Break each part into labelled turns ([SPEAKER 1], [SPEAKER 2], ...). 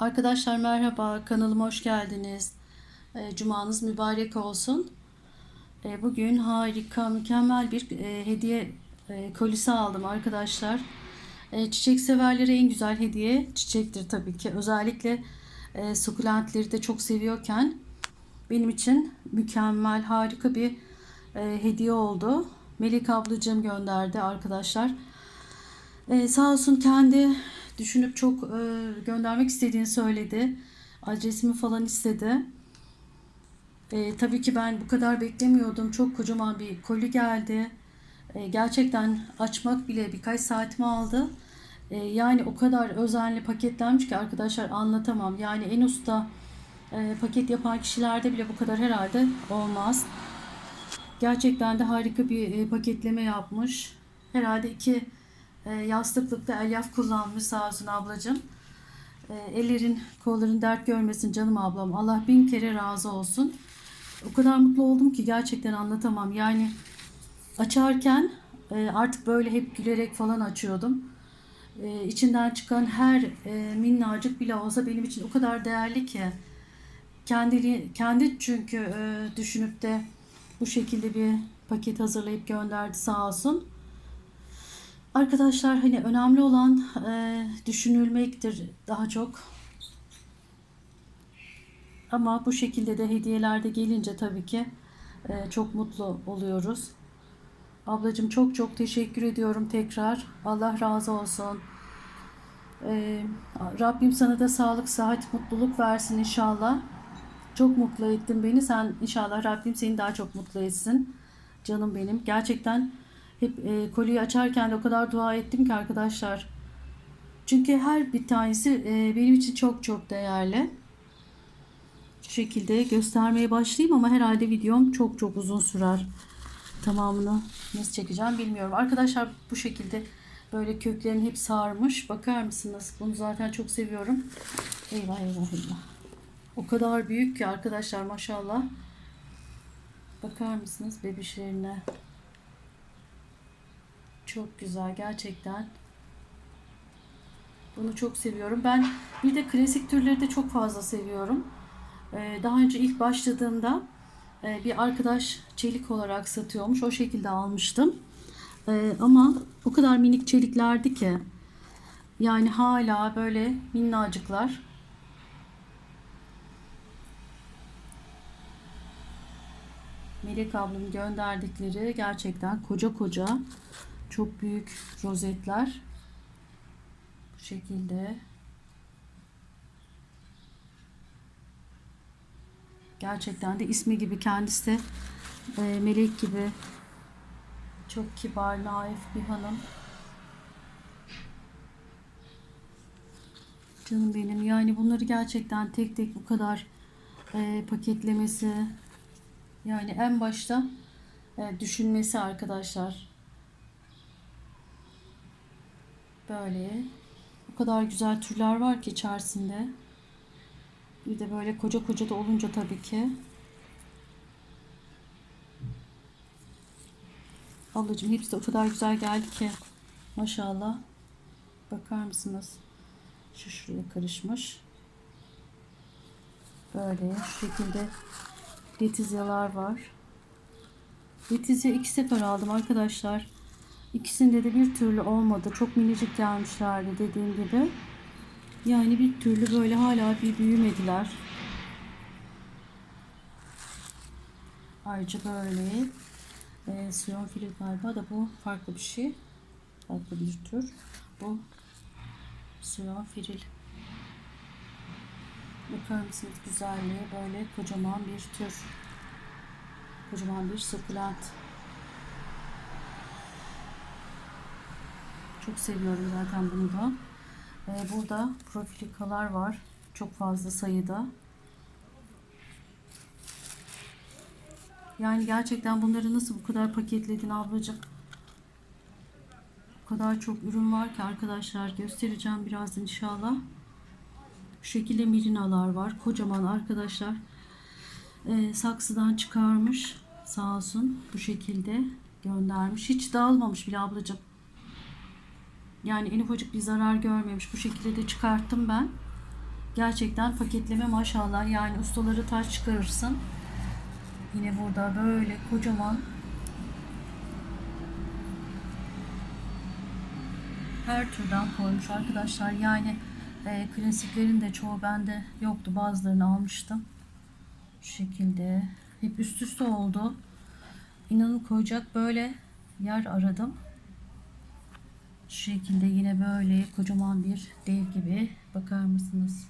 [SPEAKER 1] Arkadaşlar merhaba, kanalıma hoş geldiniz. E, Cumanız mübarek olsun. E, Bugün harika, mükemmel bir e, hediye e, kolisi aldım arkadaşlar. E, Çiçek severlere en güzel hediye çiçektir tabii ki. Özellikle sukulentleri de çok seviyorken benim için mükemmel, harika bir hediye oldu. Melek ablacığım gönderdi arkadaşlar. Ee, sağ olsun kendi düşünüp çok e, göndermek istediğini söyledi. Adresimi falan istedi. Ee, tabii ki ben bu kadar beklemiyordum. Çok kocaman bir koli geldi. Ee, gerçekten açmak bile birkaç saatimi aldı. Ee, yani o kadar özenli paketlenmiş ki arkadaşlar anlatamam. Yani en usta e, paket yapan kişilerde bile bu kadar herhalde olmaz. Gerçekten de harika bir e, paketleme yapmış. Herhalde iki e, yastıklıkta elyaf kullanmış sağ olsun ablacığım. E, ellerin kolların dert görmesin canım ablam. Allah bin kere razı olsun. O kadar mutlu oldum ki gerçekten anlatamam. Yani açarken e, artık böyle hep gülerek falan açıyordum. E, içinden çıkan her e, minnacık bile olsa benim için o kadar değerli ki. Kendi, kendi çünkü e, düşünüp de bu şekilde bir paket hazırlayıp gönderdi sağ olsun. Arkadaşlar hani önemli olan e, düşünülmektir daha çok. Ama bu şekilde de hediyelerde gelince tabii ki e, çok mutlu oluyoruz. Ablacığım çok çok teşekkür ediyorum tekrar. Allah razı olsun. E, Rabbim sana da sağlık, sıhhat, mutluluk versin inşallah. Çok mutlu ettin beni. Sen inşallah Rabbim seni daha çok mutlu etsin. Canım benim. Gerçekten hep e, kolyeyi açarken de o kadar dua ettim ki arkadaşlar. Çünkü her bir tanesi e, benim için çok çok değerli. Şu şekilde göstermeye başlayayım ama herhalde videom çok çok uzun sürer. Tamamını nasıl çekeceğim bilmiyorum. Arkadaşlar bu şekilde böyle köklerini hep sarmış. Bakar mısınız? Bunu zaten çok seviyorum. Eyvah eyvah eyvah. O kadar büyük ki arkadaşlar maşallah. Bakar mısınız bebişlerine? Çok güzel gerçekten. Bunu çok seviyorum. Ben bir de klasik türleri de çok fazla seviyorum. Ee, daha önce ilk başladığımda e, bir arkadaş çelik olarak satıyormuş. O şekilde almıştım. Ee, ama o kadar minik çeliklerdi ki. Yani hala böyle minnacıklar. Melek ablamın gönderdikleri gerçekten koca koca çok büyük rozetler. Bu şekilde. Gerçekten de ismi gibi kendisi de e, melek gibi çok kibar, naif bir hanım. Canım benim yani bunları gerçekten tek tek bu kadar e, paketlemesi yani en başta e, düşünmesi arkadaşlar. Böyle. O kadar güzel türler var ki içerisinde. Bir de böyle koca koca da olunca tabii ki. Ablacığım hepsi de o kadar güzel geldi ki. Maşallah. Bakar mısınız? Şu şuraya karışmış. Böyle şu şekilde letizyalar var. Letizya iki sefer aldım arkadaşlar. İkisinde de bir türlü olmadı. Çok minicik gelmişlerdi dediğim gibi. Yani bir türlü böyle hala bir büyümediler. Ayrıca böyle e, siyon fili galiba da bu farklı bir şey. Farklı bir tür. Bu siyon firil. Bakar mısınız güzelliği böyle kocaman bir tür. Kocaman bir sukulent. Çok seviyorum zaten bunu da. Ee, burada profilikalar var. Çok fazla sayıda. Yani gerçekten bunları nasıl bu kadar paketledin ablacığım? O kadar çok ürün var ki arkadaşlar göstereceğim birazdan inşallah. Şu şekilde mirinalar var. Kocaman arkadaşlar. Ee, saksıdan çıkarmış. Sağ olsun bu şekilde göndermiş. Hiç dağılmamış bile ablacığım. Yani en ufacık bir zarar görmemiş. Bu şekilde de çıkarttım ben. Gerçekten paketleme maşallah yani ustaları taş çıkarırsın. Yine burada böyle kocaman her türden koymuş arkadaşlar. Yani e, klasiklerin de çoğu bende yoktu. Bazılarını almıştım. Şu şekilde. Hep üst üste oldu. İnanın koyacak böyle yer aradım. Şu şekilde yine böyle kocaman bir dev gibi. Bakar mısınız?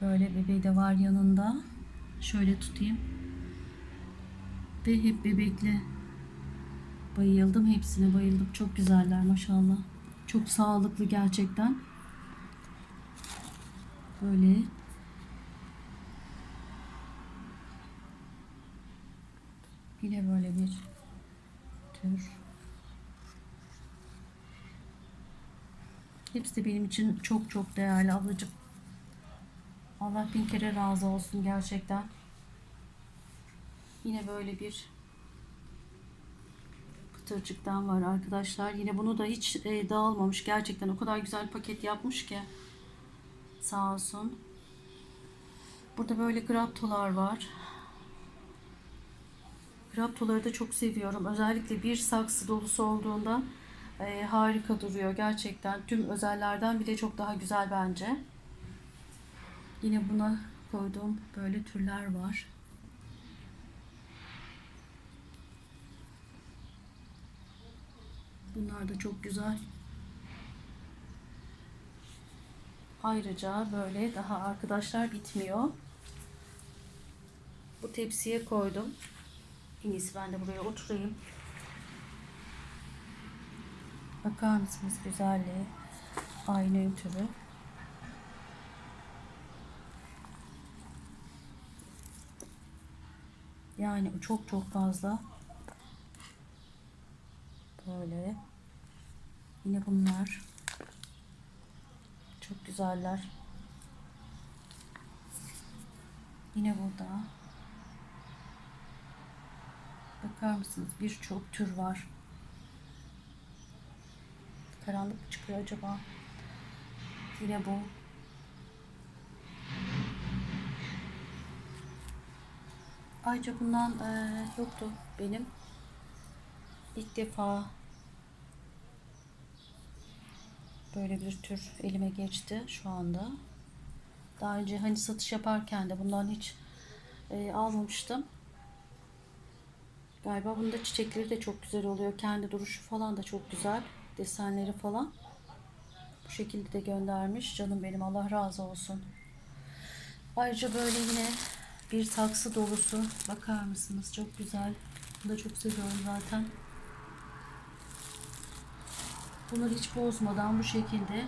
[SPEAKER 1] Böyle bebeği de var yanında. Şöyle tutayım. Ve hep bebekli. Bayıldım hepsine bayıldım. Çok güzeller maşallah. Çok sağlıklı gerçekten. Böyle Yine böyle bir tür. Hepsi de benim için çok çok değerli ablacığım. Allah bin kere razı olsun gerçekten. Yine böyle bir pıtırcıktan var arkadaşlar. Yine bunu da hiç e, dağılmamış. Gerçekten o kadar güzel paket yapmış ki. Sağ olsun. Burada böyle graptolar var. Graptoları da çok seviyorum. Özellikle bir saksı dolusu olduğunda e, harika duruyor gerçekten. Tüm özellerden bile çok daha güzel bence. Yine buna koyduğum böyle türler var. Bunlar da çok güzel. Ayrıca böyle daha arkadaşlar bitmiyor. Bu tepsiye koydum. En iyisi ben de buraya oturayım. Bakar mısınız güzelliği? Aynı türü. Yani çok çok fazla. Böyle. Yine bunlar. Çok güzeller. Yine burada. Bakar mısınız? Birçok tür var. Karanlık çıkıyor acaba? Yine bu. Ayrıca bundan eee, yoktu benim. İlk defa böyle bir tür elime geçti şu anda. Daha önce hani satış yaparken de bundan hiç eee, almamıştım. Galiba bunda çiçekleri de çok güzel oluyor. Kendi duruşu falan da çok güzel. Desenleri falan. Bu şekilde de göndermiş. Canım benim Allah razı olsun. Ayrıca böyle yine bir saksı dolusu. Bakar mısınız? Çok güzel. Bunu da çok seviyorum zaten. Bunları hiç bozmadan bu şekilde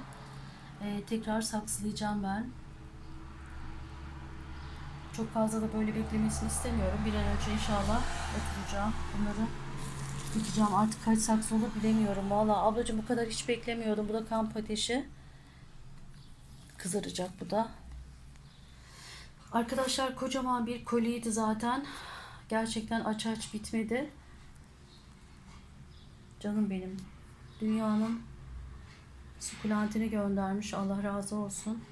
[SPEAKER 1] e, tekrar saksılayacağım ben. Çok fazla da böyle beklemesini istemiyorum. Bir an önce inşallah oturacağım. Bunları dikeceğim. Artık kaç saksı olur bilemiyorum. Valla ablacığım bu kadar hiç beklemiyordum. Bu da kamp ateşi. Kızaracak bu da. Arkadaşlar kocaman bir koliydi zaten. Gerçekten aç aç bitmedi. Canım benim. Dünyanın sukulentini göndermiş. Allah razı olsun.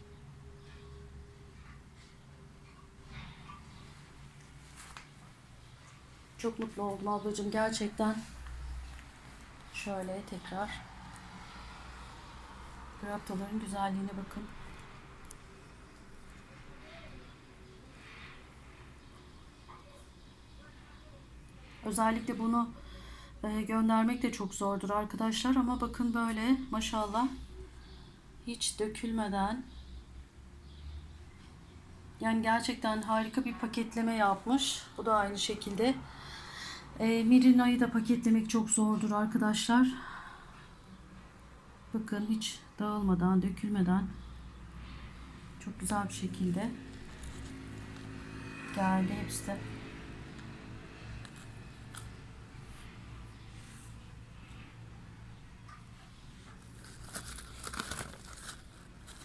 [SPEAKER 1] Çok mutlu oldum ablacığım gerçekten. Şöyle tekrar. Graptoların güzelliğine bakın. Özellikle bunu e, göndermek de çok zordur arkadaşlar ama bakın böyle maşallah hiç dökülmeden yani gerçekten harika bir paketleme yapmış. Bu da aynı şekilde. E, Mirina'yı da paketlemek çok zordur arkadaşlar. Bakın hiç dağılmadan, dökülmeden çok güzel bir şekilde geldi hepsi de.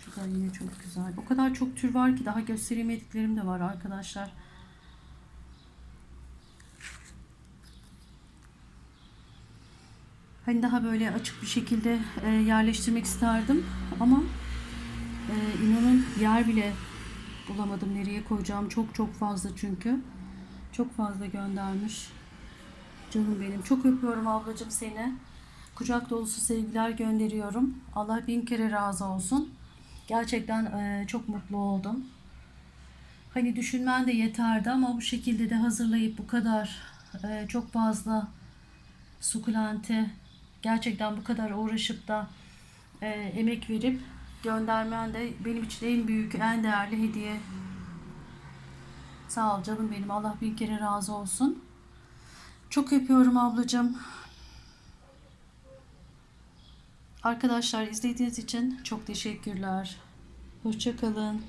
[SPEAKER 1] Şu yine çok güzel. O kadar çok tür var ki daha gösteremediklerim de var arkadaşlar. Hani daha böyle açık bir şekilde e, yerleştirmek isterdim ama e, inanın yer bile bulamadım nereye koyacağım. Çok çok fazla çünkü. Çok fazla göndermiş. Canım benim. Çok öpüyorum ablacığım seni. Kucak dolusu sevgiler gönderiyorum. Allah bin kere razı olsun. Gerçekten e, çok mutlu oldum. Hani düşünmen de yeterdi ama bu şekilde de hazırlayıp bu kadar e, çok fazla sukulente gerçekten bu kadar uğraşıp da e, emek verip göndermen de benim için en büyük, en değerli hediye. Sağ ol canım benim. Allah bin kere razı olsun. Çok öpüyorum ablacığım. Arkadaşlar izlediğiniz için çok teşekkürler. Hoşça kalın.